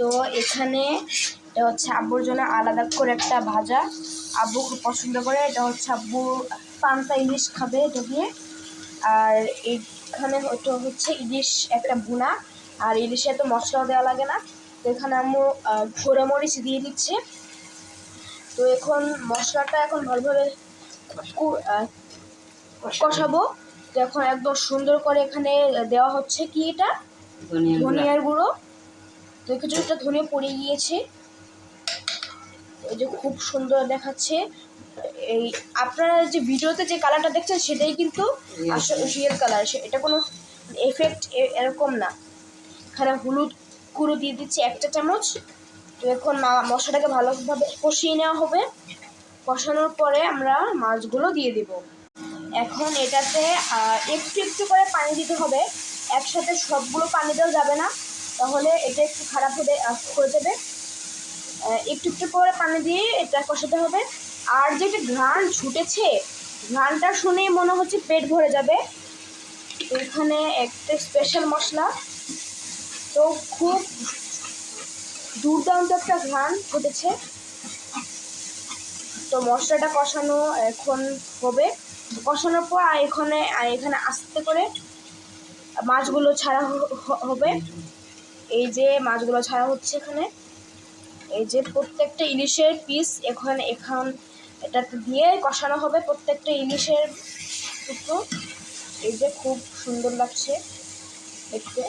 তো এখানে এটা হচ্ছে আব্বুর জন্য আলাদা করে একটা ভাজা। আব্বু খুব পছন্দ করে এটা হচ্ছে আব্বু পান্তা ইলিশ খাবে এটা দিয়ে। আর এখানে ওটা হচ্ছে ইলিশ একটা ভুনা আর ইলিশে এত মশলাও দেওয়া লাগে না। তো এখানে আম্মু ঘোড়া মরিচ দিয়ে দিচ্ছে। তো এখন মশলাটা এখন ভালোভাবে কষাবো। তো এখন একদম সুন্দর করে এখানে দেওয়া হচ্ছে কি এটা। ধনিয়ার গুঁড়ো। তো কিছুটা ধনিয়া পড়ে গিয়েছে। এই যে খুব সুন্দর দেখাচ্ছে। এই আপনারা যে ভিডিওতে যে কালারটা দেখছেন সেটাই কিন্তু রিয়েল কালার এটা কোনো এফেক্ট এরকম না। এখানে হলুদ গুঁড়ো দিয়ে দিচ্ছি একটা চামচ। তো এখন মশলাটাকে ভালোভাবে কষিয়ে নেওয়া হবে। কষানোর পরে আমরা মাছগুলো দিয়ে দিব। এখন এটাতে একটু একটু করে পানি দিতে হবে। একসাথে সবগুলো পানি দেওয়া যাবে না। তাহলে এটা একটু খারাপ হয়ে যাবে। আহ, একটু একটু করে পানি দিয়ে এটা কষাতে হবে। আর যেটা ঘ্রাণ ছুটেছে ঘ্রাণটা শুনেই মনে হচ্ছে পেট ভরে যাবে। এখানে একটা স্পেশাল মশলা। তো খুব দুর্দান্ত একটা ঘ্রাণ ফুটেছে। তো মশলাটা কষানো এখন হবে। কষানোর পর এখানে এখানে আস্তে করে মাছগুলো ছাড়া হবে। এই যে মাছগুলো ছাড়া হচ্ছে এখানে। এই যে প্রত্যেকটা ইলিশের পিস এখানে এখন এটাতে দিয়ে কষানো হবে প্রত্যেকটা ইলিশের টুকরো। এই যে খুব সুন্দর লাগছে দেখতে।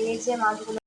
এই যে মাছগুলো